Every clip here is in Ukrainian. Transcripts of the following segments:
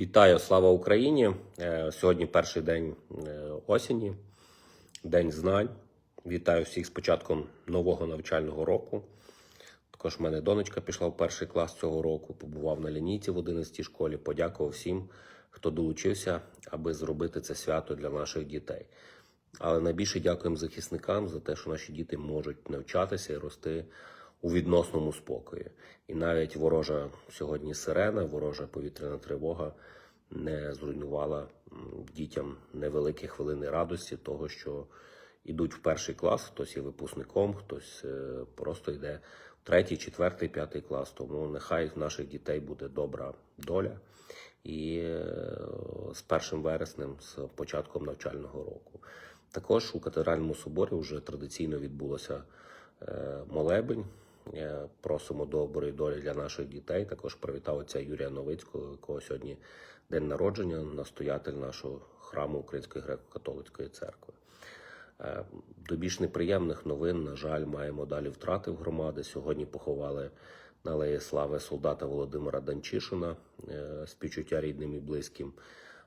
Вітаю, слава Україні! Е, Сьогодні перший день е, осені, день знань. Вітаю всіх з початком нового навчального року. Також в мене донечка пішла в перший клас цього року, побував на лінійці в 11 школі. Подякував всім, хто долучився, аби зробити це свято для наших дітей. Але найбільше дякуємо захисникам за те, що наші діти можуть навчатися і рости у відносному спокої. І навіть ворожа сьогодні сирена, ворожа повітряна тривога не зруйнувала дітям невеликі хвилини радості, того, що йдуть в перший клас, хтось є випускником, хтось е, просто йде в третій, четвертий, п'ятий клас. Тому нехай в наших дітей буде добра доля. І е, з першим вереснем, з початком навчального року. Також у катедральному соборі вже традиційно відбулося е, молебень. Е, Просимо доброї долі для наших дітей. Також привітав отця Юрія Новицького, якого сьогодні день народження, настоятель нашого храму Української греко-католицької церкви. Е, До більш неприємних новин, на жаль, маємо далі втрати в громади. Сьогодні поховали на Алеї Слави солдата Володимира Данчишина, е, співчуття рідним і близьким.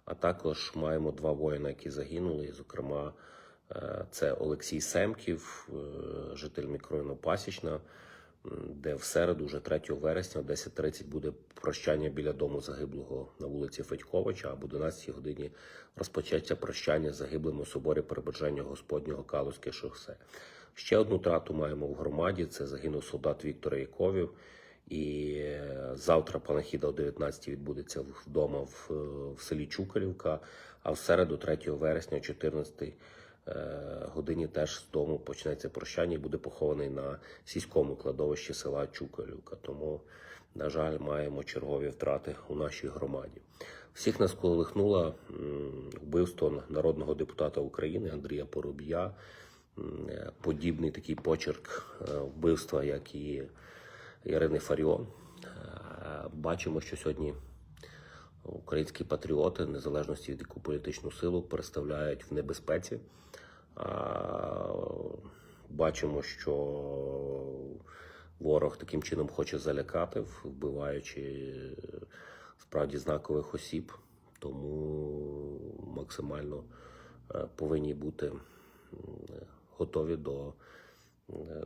А також маємо два воїна, які загинули. Зокрема, е, це Олексій Семків, е, житель мікрорайону Пасічна, де в середу, вже 3 вересня, о 10.30 буде прощання біля дому загиблого на вулиці Федьковича, а об 11 годині розпочаться прощання загиблим у соборі перебоження Господнього Калузьке шосе. Ще одну трату маємо в громаді. Це загинув солдат Віктор Яковів. І е, завтра панахіда о 19 відбудеться вдома в, е, в селі Чукалівка, а в середу, 3 вересня, о 14 е, годині теж з дому почнеться прощання і буде похований на сільському кладовищі села Чукалівка. Тому, на жаль, маємо чергові втрати у нашій громаді. Всіх нас колихнуло вбивство народного депутата України Андрія Поробія. Е, Подібний такий почерк е, вбивства, як і Ірини Фаріон. Е, Бачимо, що сьогодні українські патріоти, незалежності від яку політичну силу, представляють в небезпеці. Бачимо, що ворог таким чином хоче залякати, вбиваючи справді знакових осіб. Тому максимально е, повинні бути готові до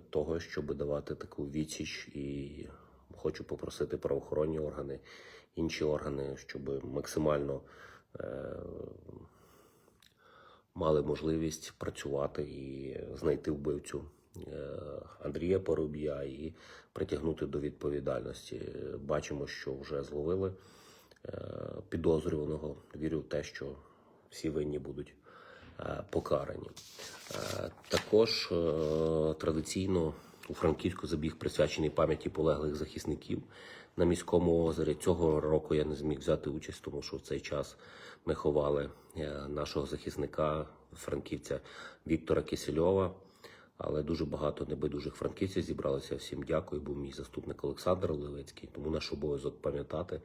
того, щоб давати таку відсіч, і хочу попросити правоохоронні органи, інші органи, щоб максимально е, мали можливість працювати і знайти вбивцю е, Андрія Поробія і притягнути до відповідальності. Бачимо, що вже зловили е, підозрюваного. Вірю в те, що всі винні будуть покарані. Також традиційно у Франківську забіг присвячений пам'яті полеглих захисників на міському озері. Цього року я не зміг взяти участь, тому що в цей час ми ховали е, нашого захисника франківця Віктора Кисельова. Але дуже багато небайдужих франківців зібралося. Всім дякую. Був мій заступник Олександр Левицький. Тому наш обов'язок пам'ятати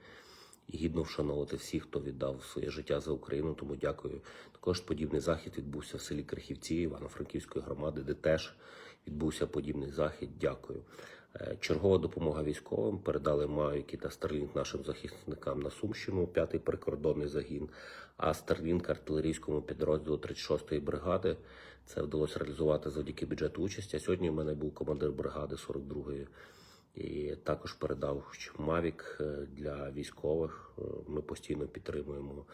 гідно вшановувати всіх, хто віддав своє життя за Україну. Тому дякую. Також подібний захід відбувся в селі Крихівці Івано-Франківської громади, де теж відбувся подібний захід. Дякую. Е, Чергова допомога військовим передали Мавіки та Старлінг нашим захисникам на Сумщину, п'ятий прикордонний загін, а Старлінг артилерійському підрозділу 36-ї бригади. Це вдалося реалізувати завдяки бюджету участі. А сьогодні в мене був командир бригади 42-ї і також передав Мавік е, для військових. Е, Ми постійно підтримуємо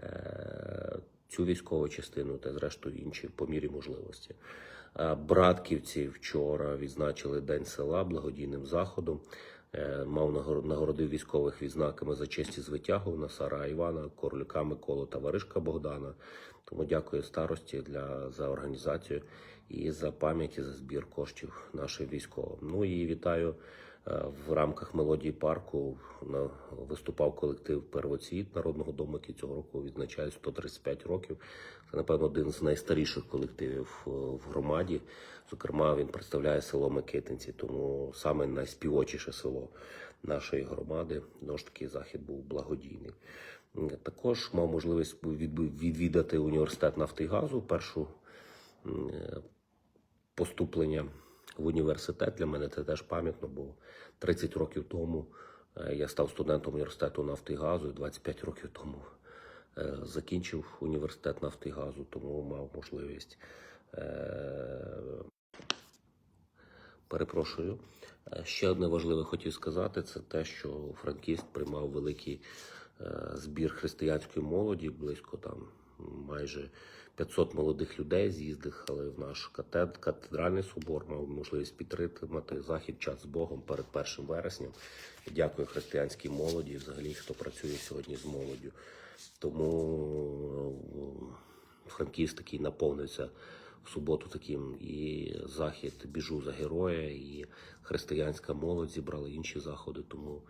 е, цю військову частину та зрештою інші по мірі можливості. Братківці вчора відзначили День села благодійним заходом. Е, Мав нагор- нагородив військових відзнаками за честь і звитягу Насара Івана, Королюка Миколу та Варишка Богдана. Тому дякую старості для за організацію і за пам'ять і за збір коштів нашим військовим. Ну і вітаю в рамках мелодії парку. Виступав колектив Первоцвіт народного дому, який цього року відзначає 135 років. Це напевно один з найстаріших колективів е, в громаді. Зокрема, він представляє село Микитинці, тому саме найспівочіше село нашої громади. Знову ж таки, захід був благодійний. Також мав можливість відвідати університет нафти і газу. Першу е, поступлення в університет для мене це теж пам'ятно, бо 30 років тому Е, Я став студентом університету нафти і газу і 25 років тому е, закінчив університет нафти і газу, тому мав можливість. е, Перепрошую. Ще одне важливе хотів сказати: це те, що Франківськ приймав великий збір християнської молоді, близько там майже 500 молодих людей з'їздили в наш катед- катедральний собор, мав можливість підтримати захід час з Богом перед 1 вереснем. Дякую християнській молоді, і взагалі, хто працює сьогодні з молоддю. Тому е, Франківськ такий наповнився в суботу таким і захід біжу за героя, і християнська молодь зібрали інші заходи. Тому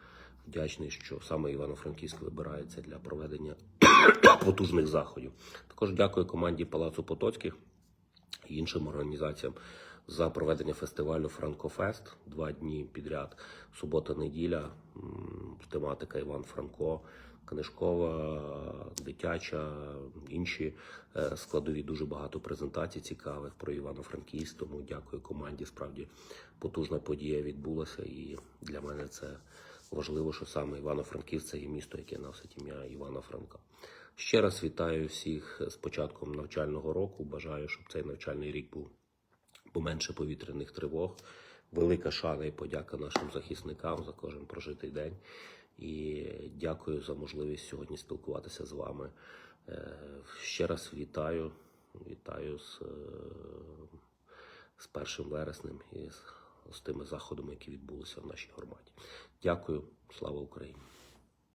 вдячний, що саме Івано-Франківськ вибирається для проведення потужних заходів. Також дякую команді Палацу Потоцьких і іншим організаціям за проведення фестивалю Франкофест два дні підряд. Субота, неділя, тематика Іван Франко, книжкова, дитяча, інші е, складові. Дуже багато презентацій цікавих про Івано-Франківськ. Тому дякую команді. Справді потужна подія відбулася, і для мене це важливо, що саме Івано-Франківськ це є місто, яке носить ім'я Івана Франка. Ще раз вітаю всіх з початком навчального року. Бажаю, щоб цей навчальний рік був поменше повітряних тривог. Велика шана і подяка нашим захисникам за кожен прожитий день. І дякую за можливість сьогодні спілкуватися з вами. Е, Ще раз вітаю, вітаю з, е, з першим вереснем і з, з тими заходами, які відбулися в нашій громаді. Дякую, слава Україні!